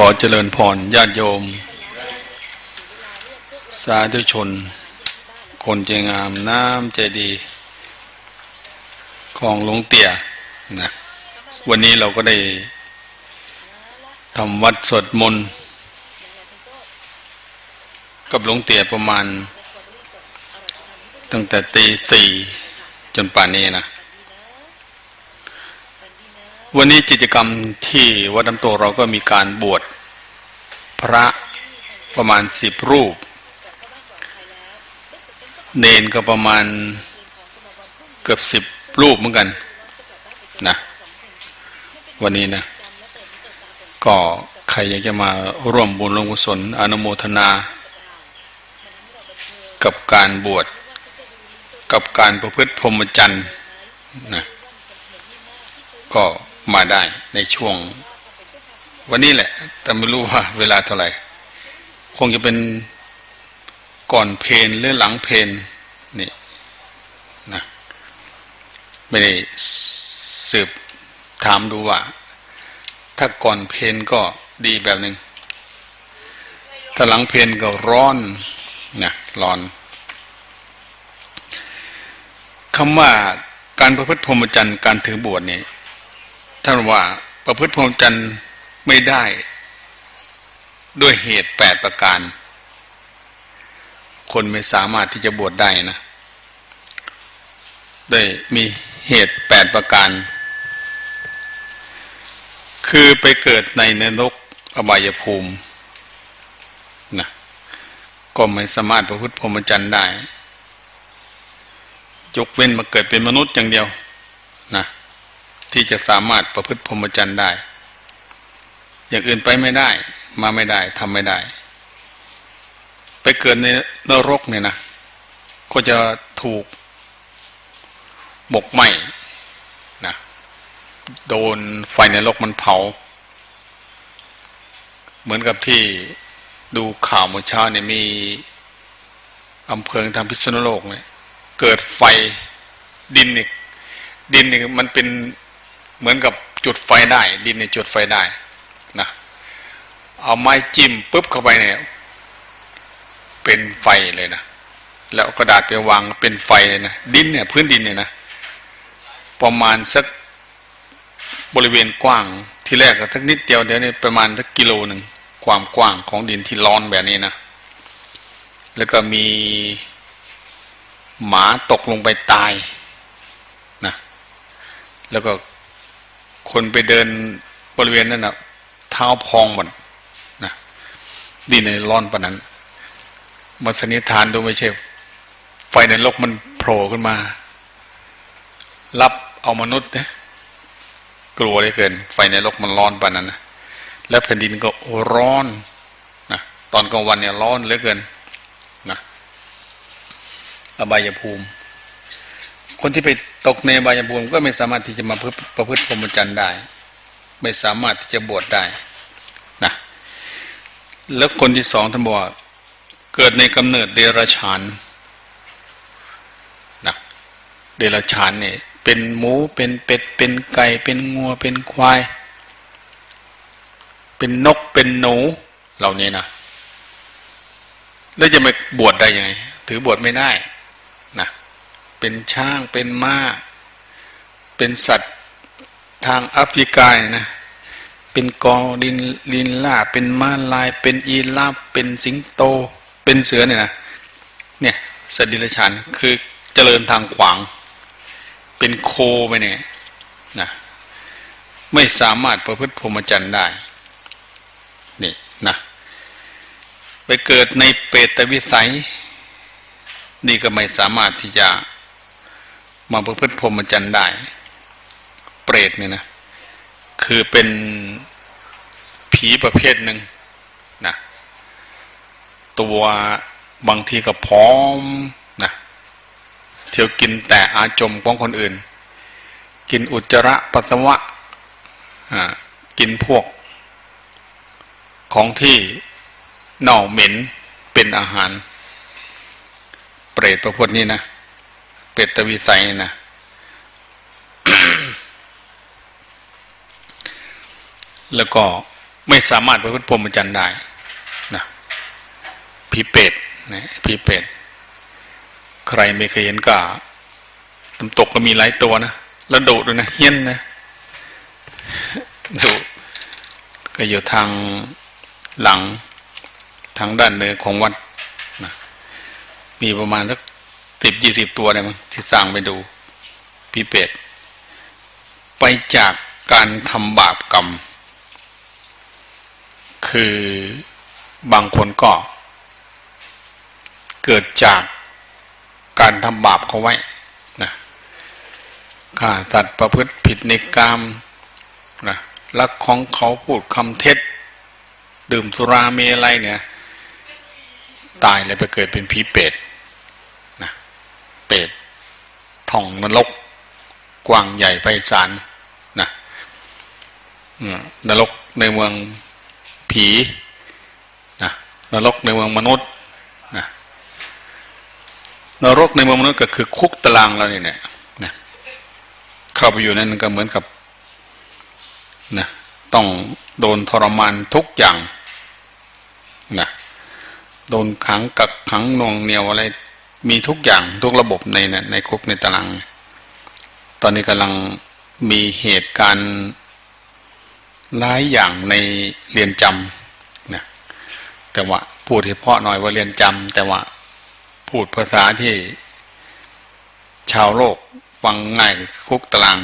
ขอเจริญพรญาติโยม สาธุชน คนใจงามน้ำใจดี ของหลวงเตี่ยนะวันนี้เราก็ได้ทำวัดสวดมนต์กับหลวงเตี่ยประมาณ ตั้งแต่ตีสี่จนป่านนี้นะ วันนี้กิจกรรมที่วัดน้ำโตเราก็มีการบวชพระประมาณสิบรูป เนนก็ประมาณเกือบสิบรูปเหมือนกันนะวันนี้นะ ก็ใครอยากจะมาร่วมบุญร่วมกุศลอนุโมทนา กับการบวชกับการประพฤติพรหมจรรย์นะก็ มาได้ในช่วง วันนี้แหละ แต่ไม่รู้ว่าเวลาเท่าไหร่ คงจะเป็นก่อนเพนหรือหลังเพนนี่นะไม่ได้สืบถามดูว่า ถ้าก่อนเพนก็ดีแบบหนึ่งถ้าหลังเพนก็ร้อนนะร้อนคำว่าการประพฤติพรหมจรรย์การถือบวชนี่ ท่านว่าประพฤติพรหมจรรย์ไม่ได้ ด้วยเหตุแปดประการ คนไม่สามารถที่จะบวชได้นะได้มีเหตุแปดประการ คือไปเกิดในนรกอบายภูมินะก็ไม่สามารถประพฤติพรหมจรรย์ได้ยกเว้นมาเกิดเป็นมนุษย์อย่างเดียวนะ ที่จะสามารถประพฤติพรหมจรรย์ได้ อย่างอื่นไปไม่ได้ มาไม่ได้ทำไม่ได้ ไปเกิดในนรกเนี่ยนะก็จะถูกหมกไหมนะโดนไฟในนรกมันเผา เหมือนกับที่ดูข่าวเมื่อเช้าเนี่ยมีอำเภอทางพิษณุโลกเนี่ยเกิดไฟดินเนี่ยดินเนี่ยมันเป็น เหมือนกับจุดไฟได้ ดินเนี่ยจุดไฟได้นะเอาไม้จิ้มปุ๊บเข้าไปเนี่ยเป็นไฟเลยนะแล้วกระดาษไปวางเป็นไฟเลยนะดินเนี่ยพื้นดินเนี่ยนะประมาณสักบริเวณกว้างที่แรกก็ทักนิดเดียวเดี๋ยวนี้ประมาณสักกิโลหนึ่งความกว้างของดินที่ร้อนแบบนี้นะแล้วก็มีหมาตกลงไปตายนะแล้วก็ คนไปเดินบริเวณนั้นนะเท้าพองหมดนะดินในร้อนปะนั้นมาสนิทานดูไม่ใช่ ไฟในโลกมันโผล่ขึ้นมา รับเอามนุษย์นะกลัวได้เกิน ไฟในโลกมันร้อนปะนั้นนะแล้วแผ่นดินก็ร้อนนะตอนกลางวันเนี่ยร้อนเหลือเกินนะอบายภูมิ คนที่ไปตกในบายภูมิก็ไม่สามารถที่จะมาประพฤติพรหมจรรย์ได้ ไม่สามารถที่จะบวชได้นะแล้วคนที่สองท่านบอกเกิดในกำเนิดเดรัจฉานนะเดรัจฉานเนี่ยเป็นหมูเป็นเป็ดเป็นไก่เป็นงัวเป็นควาย เป็นนกเป็นหนู เหล่านี้นะแล้วจะมาบวชได้ยังไง ถือบวชไม่ได้ เป็นช้างเป็นม้า เป็นสัตว์ทางแอฟริกานะ เป็นกอดินลินล่า เป็นม้าลาย เป็นอีลาบเป็นสิงโต เป็นเสือเนี่ยนะ เนี่ยสติลชันคือเจริญทางขวาง เป็นโคไปเนี่ยนะไม่สามารถประพฤติพรหมจรรย์ได้ นี่นะไปเกิดในเปตวิสัย นี่ก็ไม่สามารถที่จะ มาประพฤติพรหมจรรย์ได้ เปรตเนี่ยนะ คือเป็นผีประเภทหนึ่งนะตัวบางทีก็พร้อมนะเที่ยวกินแต่อาจมของคนอื่น กินอุจจาระปัสสาวะกินพวก ของที่เน่าเหม็นเป็นอาหาร เปรตประพวกนี้นะ เปตวิสัยนะแล้วก็ไม่สามารถประพฤติพรหมจรรย์ได้นะผีเป็ดนะผีเป็ดใครไม่เคยเห็นก็น้ำตกก็มีหลายตัวนะแล้วดุด้วยนะเฮี้ยนนะดุก็อยู่ทางหลังทางด้านเหนือของวัดนะมีประมาณสัก สิบยี่สิบตัวเลยมั้งที่สร้างไปดูผีเป็ดไปจากการทำบาปกรรม คือบางคนก็ เกิดจากการทำบาปเขาไว้นะฆ่าสัตว์ประพฤติผิดในกามนะลักของเขาพูดคำเท็จ ดื่มสุราเมอะไรเนี่ย ตายเลยไปเกิดเป็นผีเปรต เปรตท่องนรก กว้างใหญ่ไพศาลนะนรกในเมืองผีนะนรกในเมืองมนุษย์นะนรกในเมืองมนุษย์ก็คือคุกตารางเราเนี่ยนะเข้าไปอยู่นั่นก็เหมือนกับนะต้องโดนทรมานทุกอย่างนะโดนขังกักขังนวงเหนียวอะไร มีทุกอย่างทุกระบบในนในคุกในตาราง ตอนนี้กำลังมีเหตุการณ์หลายอย่างในเรียนจำนะแต่ว่าพูดเฉพาะหน่อยว่าเรียนจำแต่ว่าพูดภาษาที่ชาวโลกฟังง่ายคุกตาราง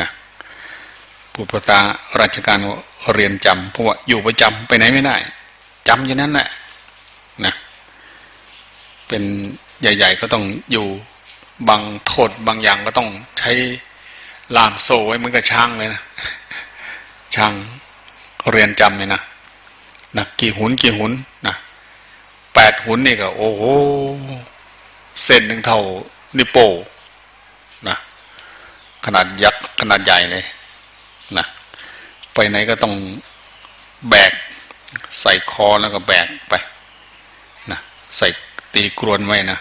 นะพูดภาษาราชการเรียนจำเพราะว่าอยู่ประจำไปไหนไม่ได้จำอย่างนั้นแหละนะเป็น ใหญ่ ๆ ก็ต้องอยู่บางโทษบางอย่างก็ต้องใช้ลามโซ่ไว้เหมือนกับช้างเลยนะช้างเรียนจำเลยนะนะกี่หุนกี่หุนนะแปดหุนนี่ก็โอ้โหเส้นหนึ่งเท่านิโป้นะขนาดยักษ์ขนาดใหญ่เลยนะไปไหนก็ต้องแบกใส่คอแล้วก็แบกไปนะใส่ตีกรวนไว้นะ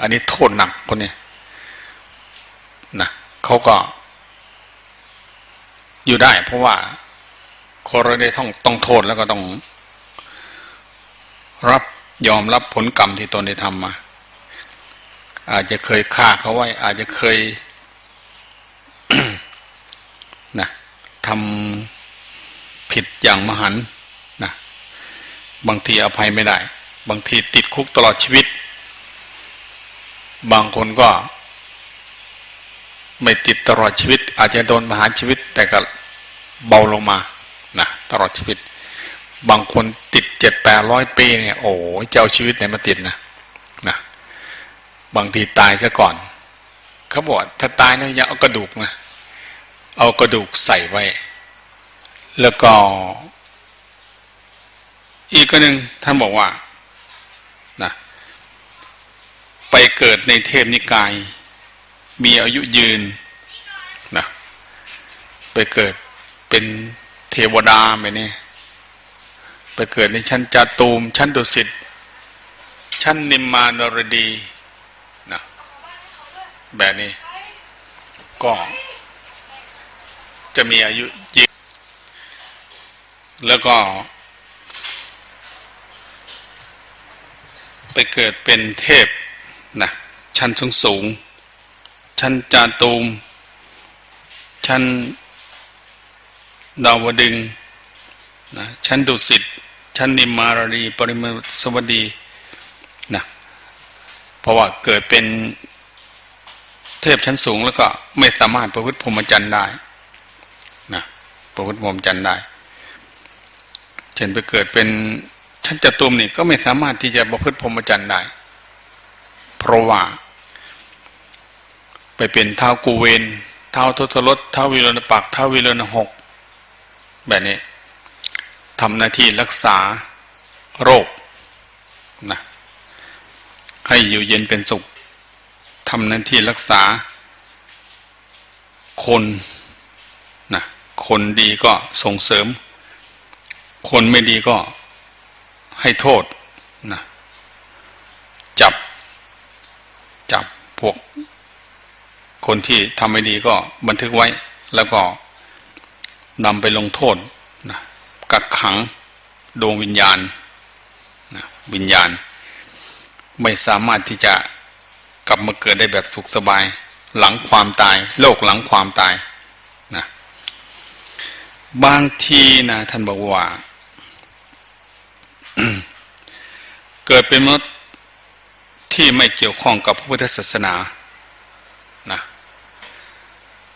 อันนี้โทษหนักคนนี้นะเขาก็ อยู่ได้ เพราะว่าคนเราได้ต้องต้องโทษแล้วก็ต้อง รับยอมรับผลกรรมที่ตนได้ทำมา อาจจะเคยฆ่าเขาไว้ อาจจะเคยนะทำผิดอย่างมหันนะบางทีอภัยไม่ได้ บางทีติดคุกตลอดชีวิต บางคนก็ไม่ติดตลอดชีวิต อาจจะโดนประหารชีวิต แต่ก็เบาลงมานะตลอดชีวิต บางคนติดเจ็ดแปดร้อยปีเนี่ยโอ้ยจะเอาชีวิตไหนมาติดนะนะบางทีตายซะก่อนเขาบอกถ้าตายแล้วอย่าเอากระดูกนะเอากระดูกใส่ไว้ แล้วก็ อีกก็หนึ่งท่านบอกว่านะ ไปเกิดในเทพนิกาย มีอายุยืนนะไปเกิดเป็นเทวดาไปนี่ไปเกิดในชั้นจาตูม ชั้นดุสิตชั้นนิมมานรดีนะแบบนี้ ก็ จะมีอายุยืนแล้วก็ไปเกิดเป็นเทพ นะชั้นสูงสูง ชั้นจาตูม ชั้นดาวดึงนะชั้นดุสิต ชั้นนิมมารดีปริมสวดีนะเพราะว่าเกิดเป็นเทพชั้นสูงแล้วก็ไม่สามารถประพฤติพรหมจรรย์ได้นะประพฤติพรหมจรรย์ได้เช่นไปเกิดเป็นชั้นจตุมนี่ก็ไม่สามารถที่จะประพฤติพรหมจรรย์ได้ เพราะว่า ไปเป็นเท้ากูเวนเท้าทุทรสเท้าวิรณปักเท้าวิรณหก แบบนี้ทำหน้าที่รักษาโรคนะให้อยู่เย็นเป็นสุขทำหน้าที่รักษา คนนะคนดีก็ส่งเสริม คนไม่ดีก็ให้โทษนะจับ จับพวก คนที่ทำไม่ดีก็บันทึกไว้ แล้วก็นำไปลงโทษนะกักขังดวงวิญญาณนะวิญญาณ ไม่สามารถที่จะกลับมาเกิดได้แบบสุขสบาย หลังความตาย โลกหลังความตายนะบางทีนะท่านบอกว่า เกิดเป็นมนุษย์ ที่ไม่เกี่ยวข้องกับพระพุทธศาสนานะ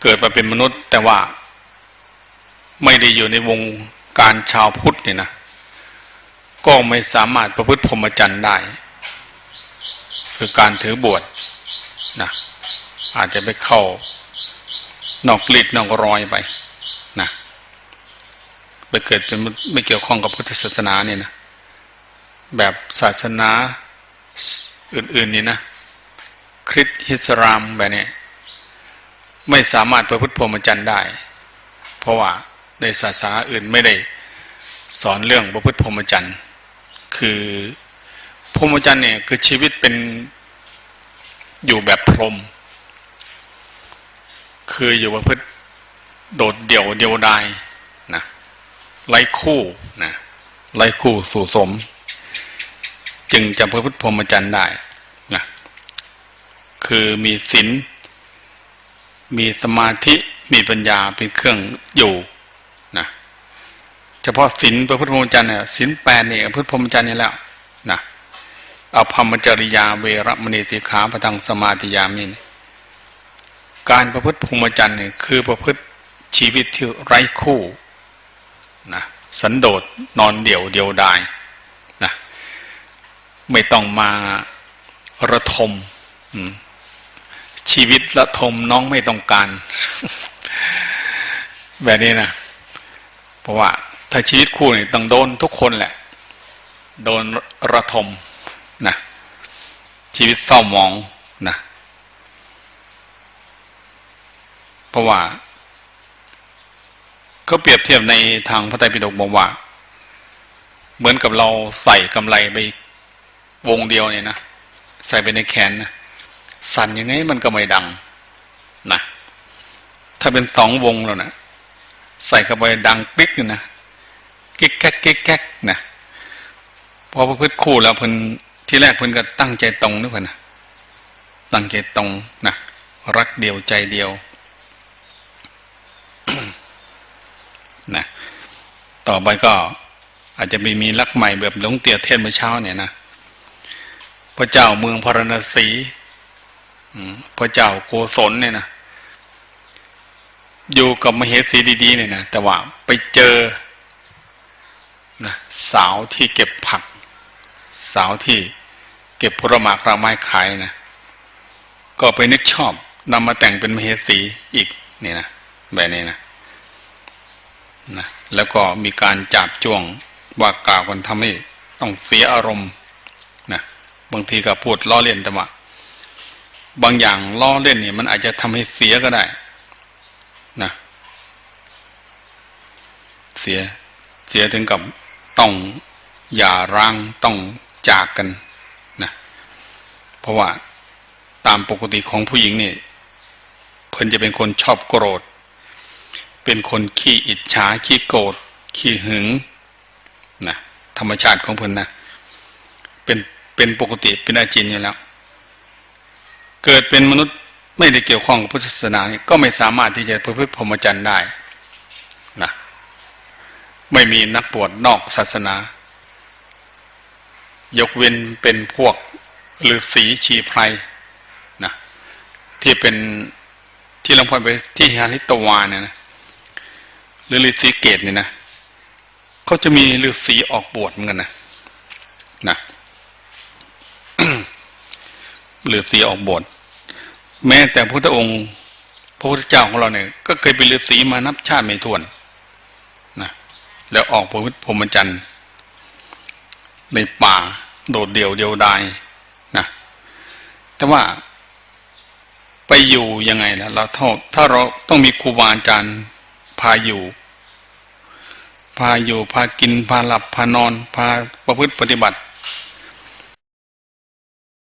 เกิดมาเป็นมนุษย์แต่ว่าไม่ได้อยู่ในวงการชาวพุทธเนี่ยนะก็ไม่สามารถประพฤติพรหมจรรย์ได้ คือการถือบวชนะอาจจะไปเข้านอกลิดนอกรอยไปนะไปเกิดเป็นไม่เกี่ยวข้องกับพุทธศาสนาเนี่ยนะแบบศาสนา อื่น ๆ นี่นะ คริสฮิสรามแบบนี้ไม่สามารถประพฤติพรหมจรรย์ได้ เพราะว่าในศาสนาอื่นไม่ได้สอนเรื่องประพฤติพรหมจรรย์คือพรหมจรรย์เนี่ยคือชีวิตเป็นอยู่แบบพรหมคืออยู่ประพฤติโดดเดี่ยวเดียวดายนะไร้คู่นะไร้คู่สู่สม จึงจะประพฤติพรหมจรรย์ได้นะคือมีศีลมีสมาธิมีปัญญาเป็นเครื่องอยู่นะเฉพาะศีลประพฤติพรหมจรรย์เนี่ยศีลแปดเนี่ยประพฤติพรหมจรรย์นี่แล้วนะเอาพรหมจริยาเวรมณีสิกขาประทังสมาธิยามินการประพฤติพรหมจรรย์เนี่ยคือประพฤติชีวิตที่ไร้คู่นะสันโดษนอนเดี่ยวเดียวดาย ไม่ต้องมาระทมชีวิตระทมน้องไม่ต้องการ แบบนี้นะเพราะว่าถ้าชีวิตคู่เนี่ยต้องโดนทุกคนแหละ โดนระทมนะชีวิตเศร้าหมองนะเพราะว่าก็เปรียบเทียบในทางพระไตรปิฎกบอกว่า เหมือนกับเราใส่กำไรไป วงเดียวเนี่ยนะใส่ไปในแขนนะสั่นยังไงมันก็ไม่ดังนะถ้าเป็นสองวงแล้วนะใส่เข้าไปดังปิ๊กนะกิ๊กแก๊กกิ๊กแก๊กนะพอพระพืชคู่แล้วเพิ่นที่แรกเพิ่นก็ตั้งใจตรงด้วยเพิ่นนะตั้งใจตรงนะรักเดียวใจเดียวนะต่อไปก็อาจจะมีมีรักใหม่แบบหลวงเตียเทศเมื่อเช้าเนี่ยนะ พระเจ้าเมืองพรณสีพระเจ้าโกศลเนี่ยนะอยู่กับมเหสีดีๆเนี่ยนะแต่ว่าไปเจอนะสาวที่เก็บผัก สาวที่เก็บผลไม้ราไม้ขายนะก็ไปนึกชอบนำมาแต่งเป็นมเหสีอีกนี่นะแบบนี้นะนะแล้วก็มีการจับจ้วงว่ากล่าวกันทำให้ต้องเสียอารมณ์ บางทีก็พูดล้อเล่นแต่ว่าบางอย่างล้อเล่นเนี่ย มันอาจจะทำให้เสียก็ได้นะเสียเสียถึงกับต้องอย่าร้างต้องจากกันนะเพราะว่าตามปกติของผู้หญิงนี่เพิ่นจะเป็นคนชอบโกรธ เป็นคนขี้อิจฉาขี้โกรธขี้หึงนะธรรมชาติของเพิ่นนะเป็น เป็นปกติเป็นอาจินอยู่แล้ว เกิดเป็นมนุษย์ไม่ได้เกี่ยวข้องกับพุทธศาสนานี่ก็ไม่สามารถที่จะประพฤติพรหมจรรย์ได้นะไม่มีนักบวชนอกศาสนา ยกเว้นเป็นพวกหรือสีชีไพรนะที่เป็นที่ลงพลไปที่ฮาริตวาเนี่ยนะหรือฤาษีเกตเนี่ยนะเขาจะมีฤาษีออกบวชเหมือนกันนะ หรือสีออกบท แม้แต่พระพุทธองค์ พระพุทธเจ้าของเราเนี่ย ก็เคยเป็นฤาษีมานับชาติไม่ถ้วนนะแล้วออกพระพุทธพรหมจรรย์ในป่าโดดเดี่ยวเดียวดายนะแต่ว่าไปอยู่ยังไงนะเราถ้าถ้าเราต้องมีครูบาอาจารย์พาอยู่ พาอยู่พากินพาหลับพานอน พาประพฤติปฏิบัติ